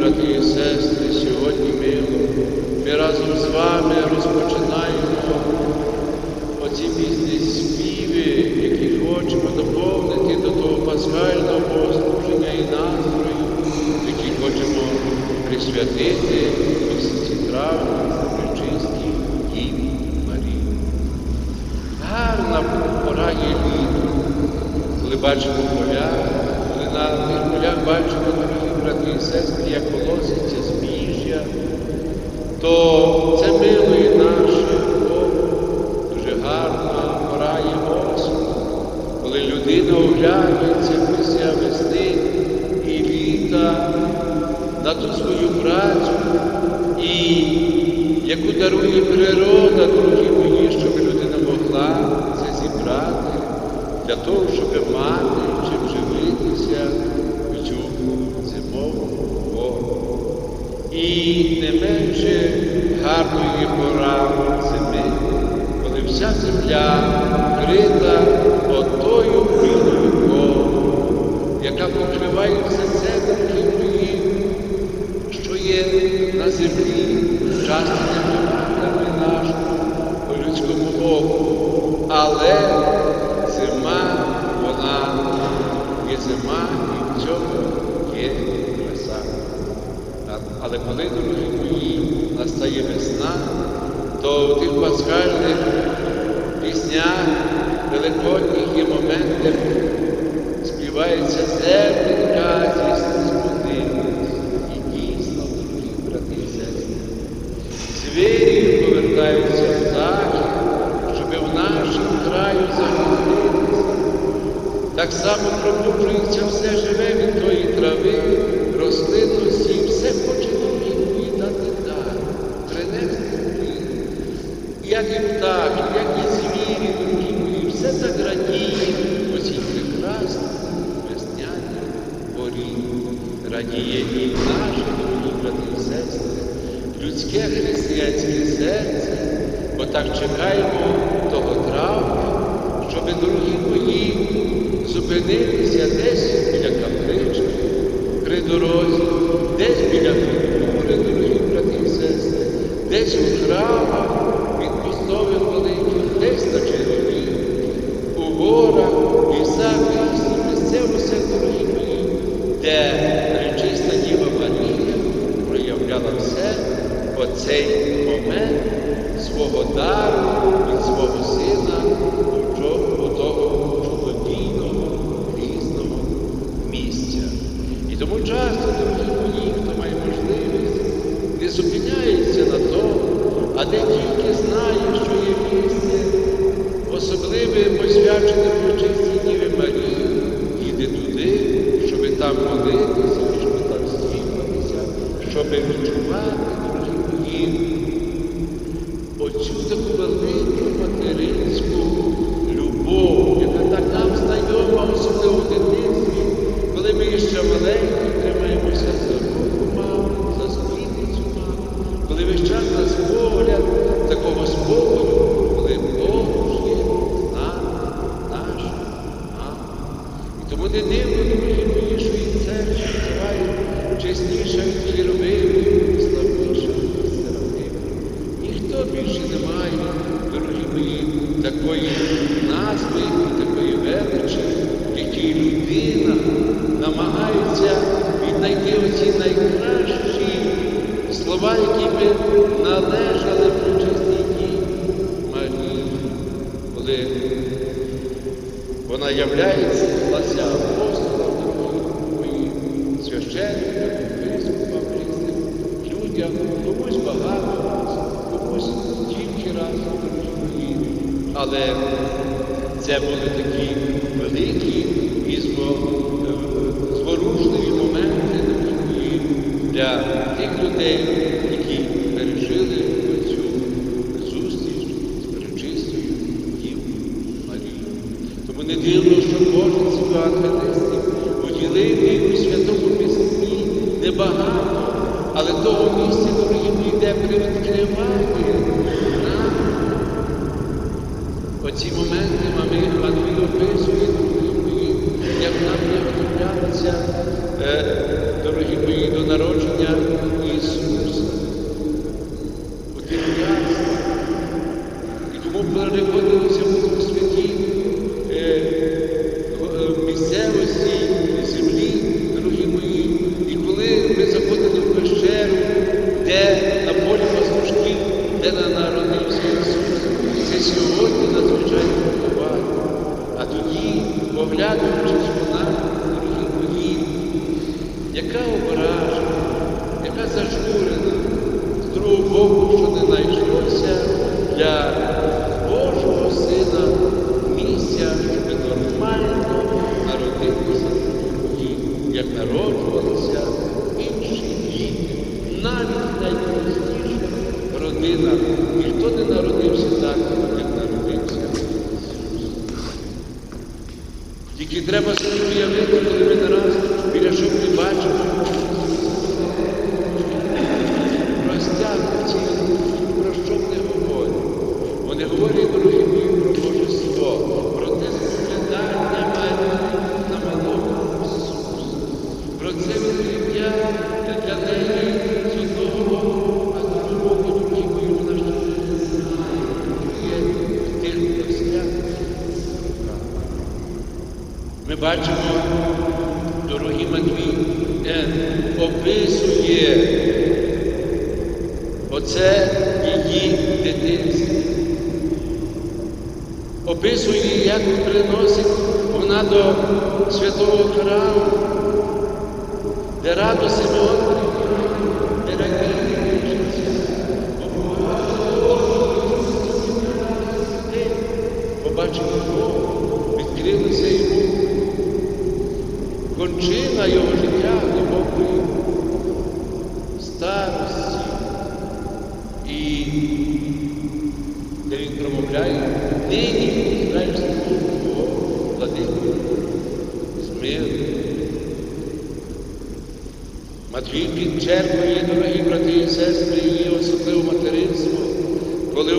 брати і сестри, сьогодні ми, ми разом з вами розпочинаємо оці пісні співи, які хочемо доповнити до того пасхального богослуження і настрою, які хочемо присвятити місяці травня, причистій Діві Марії. Гарна пора є літо, коли бачимо поля, коли на тих полях бачимо, і сестри, як колоситься збіжжя, то це милує наше око, дуже гарна пора є осінь, коли людина оглянеться після весни і літа на ту свою працю, і яку дарує природа, дорогі мої, щоб людина могла це зібрати для того, щоб мати гарної пора зими, коли вся земля вкрита отою білою корою, яка покриває все це, мої, що є на землі, часто непомагами нашому по людському оку. Але зима, вона є зима, і в цьому є краса. Але коли, мої, настає весна, то в тих пасхальних піснях великодніх є моменти, співається зерненька зі сподинець. І дійсно, дорогі брати і сестри, звірі повертаються в захід, щоб в нашому краю загоститися. Так само пробуджується все живе від тої трави, рослинності, і все хоче дорогі дати дар, принести мир. Як і птахи, як і звірі, дорогі мої, все так радіє у цій прекрасній весняній порі. Радіє і наше, дорогі брати і сестри, людське християнське серце, бо так чекаємо того травня, щоб, дорогі мої, зупинитися десь біля каплички, при дорозі, десь біля фігури, дорогі брати і сестри, десь у храмах від мостових великих, десь на червоні, у горах, лісах, лісі, місцево все, дорогі мої, де пречиста Діва Марія проявляла все. Оцей момент свого дару від свого сина у чо- у того чудодійного, різного місця. І тому часто, дорогі мої, хто має можливість, не зупиняється на тому, а де тільки знає, що є місце, особливе посвячене прочистій Діві Марії, їде туди, щоб там молитися, щоб там стілитися, щоб відчувати, дорогі мої, оцю таку велику материнську любов, яка так нам знайома, особливо в дитинстві, коли ми ще маленькі, тримаємося за руку мами, за спідницю мами, коли весь час нас погляд такого спокою, коли Бог є з нами, наша мама. І тому не дивно, дорогі мої, що і церква називає чесніша від хіровимів, славніша від серафимів. Ніхто більше не має, дорогі мої, такої назви і такої величі, в якій людина намагається віднайти оці найкращі слова, які би належали причистій Діві Марії, коли вона являється апостолом, дорогі мої, священникам, різним людям, комусь багато разів, комусь тільки раз. Але це були такі для тих людей, які пережили цю зустріч з пречистою Дівою Марією. Тому не дивно, що кожен з евангелистів уділив їй у святому письмі небагато, але того місця, дорогі мої, де привідкриває нам оці моменти мами Матвій описує, дорогі мої, як нам приготовлялися, е, дорогі мої, до народження яка ображена, яка зажурена, з другого боку, що не знайшлося для Божого Сина місця, щоб нормально народитися їй, як народжувалися інші діти, навіть найпростіша родина. Ніхто не народився так, як народився. Тільки треба собі уявити, коли Verá Senhor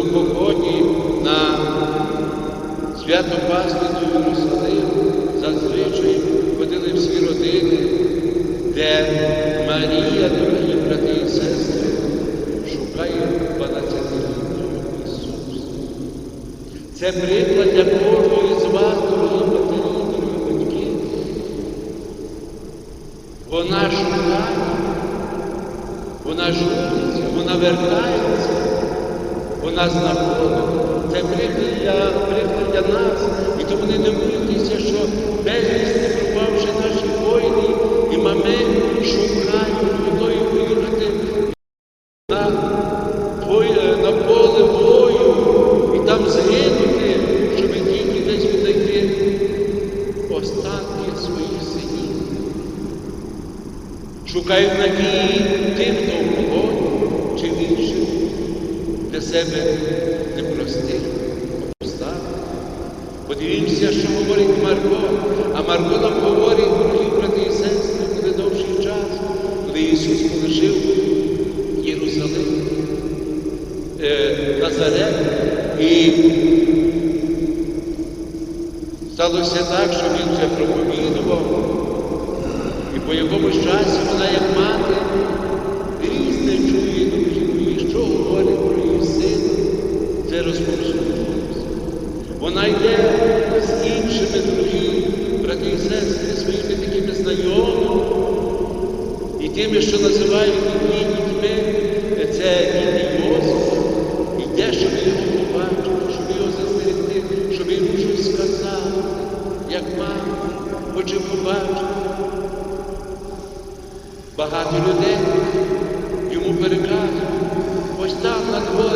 у поході на свято Пасхи до Єрусалиму зазвичай ходили всі родини, де Марія, дорогі брати і сестри, шукає 12-літнього Ісуса. Це приклад для кожної з вас, дорогі матері, дорогі батьки. Вона шукає, вона журиться, вона вертається, вона знаходить. Це приклад для, приклад для нас. І тому не дивуйтеся, Марко нам говорить, дорогі брати і сестри, буде довший час, коли Ісус полишив Єрусалим, е, Назарет, і сталося так, що він вже проповідував. І по якомусь часі вона, як мати, різне чує думки, що говорить про її сина, це розповсюджується. Вона йде з іншими другі, брати і сестри, своїми такими знайомими, і тими, що називають її дітьми, це рідний Йосиф, і те, щоб його побачити, щоб його застерегти, щоб йому щось сказати, як мама хоче побачити. Багато людей йому переказують, ось там на дворі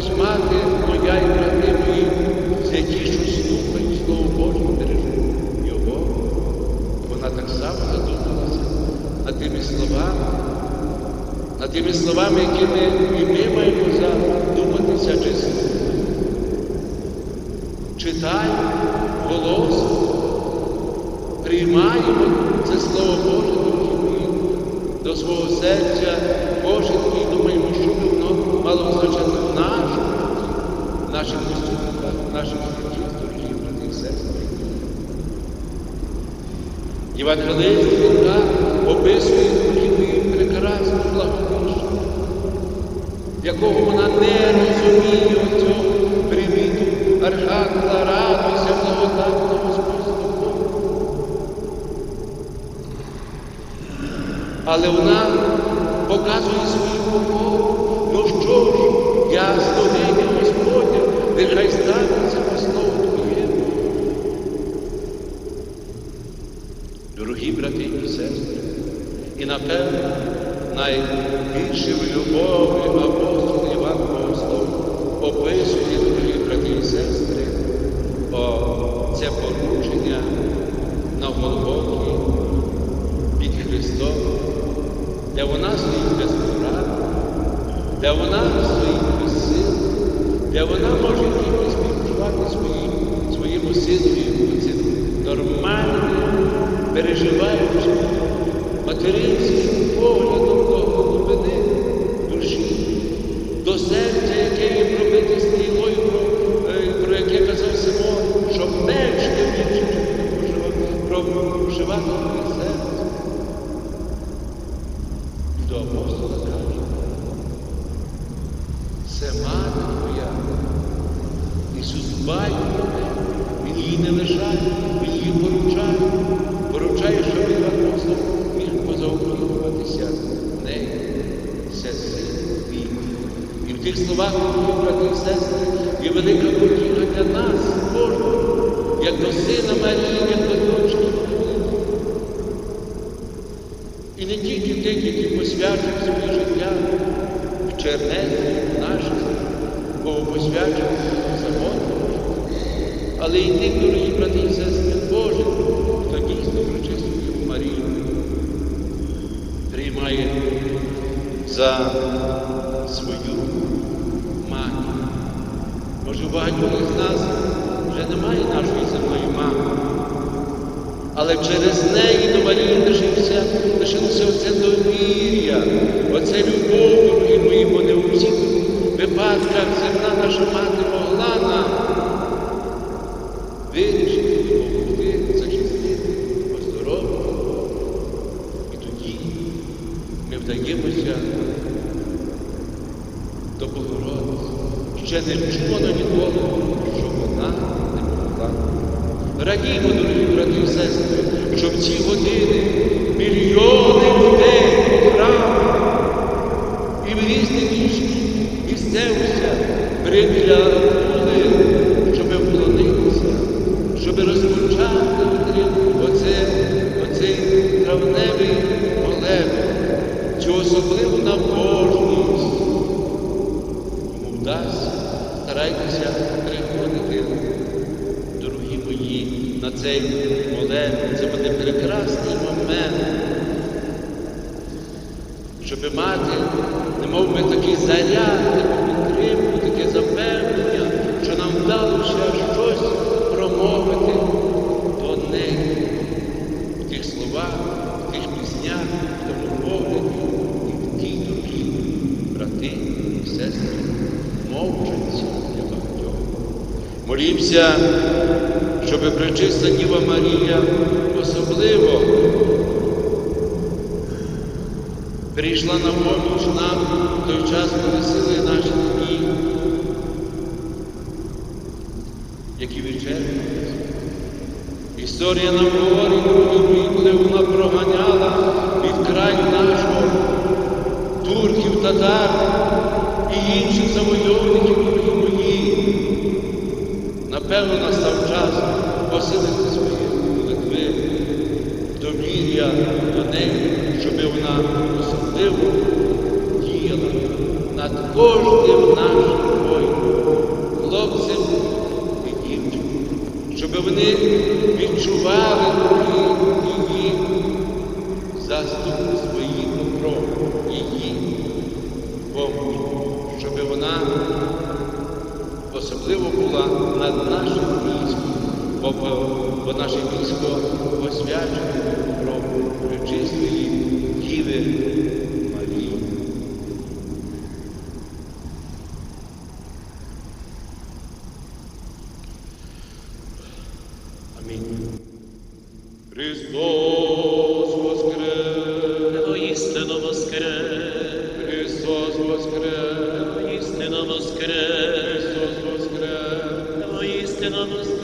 ось мати моя і брати мої, що слухають Слово Боже, бережуть Його. Вона так само задумалася над тими словами, над тими словами, якими і ми маємо задуматися чи. Читаємо голос, приймаємо це Слово Боже до свого серця кожен і думаємо, що би воно мало означати в нашому житті, в наших поступках, в наших життях, дорогі брати і сестри. Євангелист Лука описує дорогі прекрасну благодушну, якого вона не розуміє оцього привіту Архангела, радуйся, благодатна Господь з. Але вона показує свою покору. Дорогі брати і сестри, і напевно найбільшою любов'ю апостол Іван Богослов описує, дорогі брати і сестри, о, це поручення на Голгофі під Христом, де вона стоїть без поради, де вона стоїть без сил, де вона може тільки співчувати своїм, своєму синові, цим нормальним, Велика подія для нас, кожного, як до сина Марії, як до дочки. І не тільки тих, які посвячують своє життя в чернеці наших, богопосвячених самотних, але й тих, дорогі брати і сестри Божі, хто дійсно причистив Марію, приймає за свою матір. Може, у багатьох з нас вже немає нашої земної мами. Але через неї до Марії лишився, лишилося оце довір'я, оце любов, дорогі мої, бо не у всіх випадках земна наша мати могла нам вирішити, допомогти, захистити, оздоровити. І тоді ми вдаємося до Богородиці. Ще не чувано ніколи, що вона не могла. Радімо, дорогі брати і сестри, що в ці години мільйони людей по храмах і в різних інших місцевостях приклянули, щоб вклонитися, щоб розпочати оце, оцей травневий молебень, цю особливу набожність. Кому вдасться, старайтеся приходити дорогі мої, на цей молебень. Це буде прекрасний момент, щоб мати, немов би такий заряд, таку підтримку, таке запевнення, що нам вдалося щось промовити до неї в тих словах, в тих піснях, в тому погляді і в тій дорогі брати і сестри, мовчанці для багатьох. Молімося, щоб пречиста Діва Марія особливо прийшла на поміч нам в той час, коли сили наші дні, які вичерпуються. Історія нам говорить, мої, коли вона проганяла від краю нашого турків, татар і інших завойовників, дорогі мої. Напевно, настав час посилити свої молитви, довір'я до неї, щоб вона особливо діяла над кожним нашим воїном, хлопцем і дівчиною, щоб вони відчували її заступ своїх кров, її поміч, щоб вона особливо була над нашим військом, бо, бо наше військо освячене кров'ю пречистої Діви воскрес! воістину воскрес, Христос воскрес! воістину воскрес,